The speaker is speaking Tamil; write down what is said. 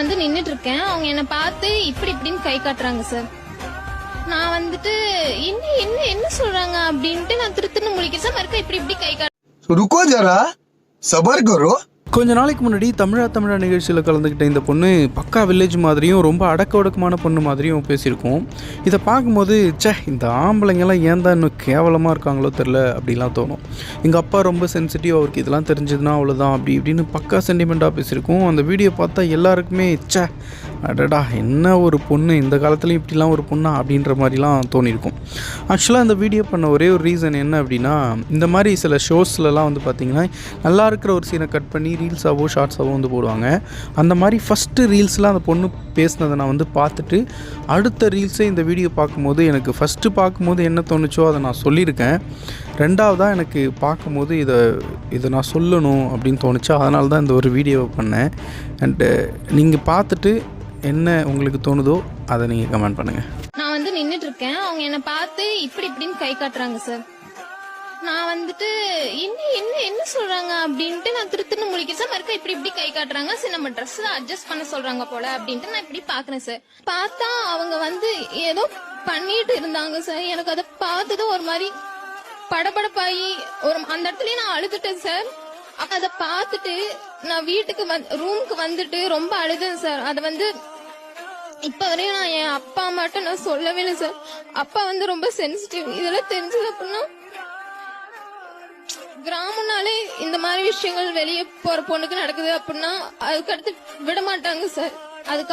வந்து நின்றுட்டு இருக்கேன் அவங்க என்னை பார்த்து இப்படி இப்படின்னு கை காட்டுறாங்க சார் நான் வந்துட்டு என்ன என்ன என்ன சொல்றாங்க அப்படின்ட்டு நான் திருத்துன்னு முடிக்கிறேன் சார் மறுக்க இப்படி இப்படி கை காட்டுறேன் ருக்கோ ஜரா? சபர் கரோ கொஞ்ச நாளைக்கு முன்னாடி தமிழா தமிழா நிகழ்ச்சியில் கலந்துக்கிட்ட இந்த பொண்ணு பக்கா வில்லேஜ் மாதிரியும் ரொம்ப அடக்க ஒடுக்கமான பொண்ணு மாதிரியும் பேசியிருக்கோம். இதை பார்க்கும்போது ச்சே இந்த ஆம்பளைங்கெல்லாம் ஏன் தான் இன்னும் கேவலமாக இருக்காங்களோ தெரில அப்படிலாம் தோணும். எங்கள் அப்பா ரொம்ப சென்சிட்டிவ் அவருக்கு இதெல்லாம் தெரிஞ்சதுன்னா அவ்வளோதான் அப்படி இப்படின்னு பக்கா சென்டிமெண்ட்டாக பேசியிருக்கோம். அந்த வீடியோ பார்த்தா எல்லாருக்குமே ச்சே அடடா என்ன ஒரு பொண்ணு? இந்த காலத்துலேயும் இப்படிலாம் ஒரு பொண்ணா? அப்படின்ற மாதிரிலாம் தோணியிருக்கும் ஆக்சுவலாக இந்த வீடியோ பண்ண ஒரே ஒரு ரீசன் என்ன அப்படின்னா இந்த மாதிரி சில ஷோஸ்லலாம் வந்து பார்த்திங்கன்னா நல்லா இருக்கிற ஒரு சீனை கட் பண்ணி ரீல்ஸாவோ ஷார்ட்ஸாவோ வந்து போடுவாங்க. அந்த மாதிரி ஃபஸ்ட்டு ரீல்ஸ்லாம் அந்த பொண்ணு பேசினதை நான் வந்து பார்த்துட்டு அடுத்த ரீல்ஸே இந்த வீடியோ பார்க்கும்போது எனக்கு ஃபஸ்ட்டு பார்க்கும்போது என்ன தோணுச்சோ அதை நான் சொல்லியிருக்கேன். ரெண்டாவதாக எனக்கு பார்க்கும்போது இதை இதை நான் சொல்லணும் அப்படின்னு தோணுச்சு. அதனால தான் இந்த ஒரு வீடியோவை பண்ணேன். அண்டு நீங்கள் பார்த்துட்டு என்ன உங்களுக்கு தோணுதோ அதை நீங்கள் கமெண்ட் பண்ணுங்கள் நான் வந்து நின்னுட்டு இருக்கேன் அவங்க என்ன பார்த்து இப்படி இப்படின்னு கை காட்டுறாங்க சார் நான் வந்துட்டு என்ன என்ன என்ன சொல்றாங்க? அப்படின்ட்டு நான் திருத்துன்னு முழிக்க சார் மறுக்க இப்படி இப்படி கை காட்டுறாங்க. சரி நம்ம ட்ரெஸ் அட்ஜஸ்ட் பண்ண சொல்றாங்க போல அப்படின்ட்டு நான் இப்படி பாக்குறேன் சார் பார்த்தா அவங்க வந்து ஏதோ பண்ணிட்டு இருந்தாங்க சார் எனக்கு அதை பார்த்ததும் ஒரு மாதிரி படபடப்பாயி ஒரு அந்த இடத்துலயே நான் அழுதுட்டேன் சார் அதை பார்த்துட்டு நான் வீட்டுக்கு ரூமுக்கு வந்துட்டு ரொம்ப அழுதேன் சார் அதை வந்து இப்ப வரையும் நான் என் அப்பா அம்மாட்ட நான் சொல்லவே இல்லை சார் அப்பா வந்து ரொம்ப சென்சிட்டிவ் இதெல்லாம் தெரிஞ்சது அப்படின்னா கிராமம்னாலே இந்த மாதிரி விஷயங்கள் வெளியே போற பொண்ணுக்கு நடக்குது அப்படின்னா அதுக்கடுத்து விட மாட்டாங்க சார் அதுக்கு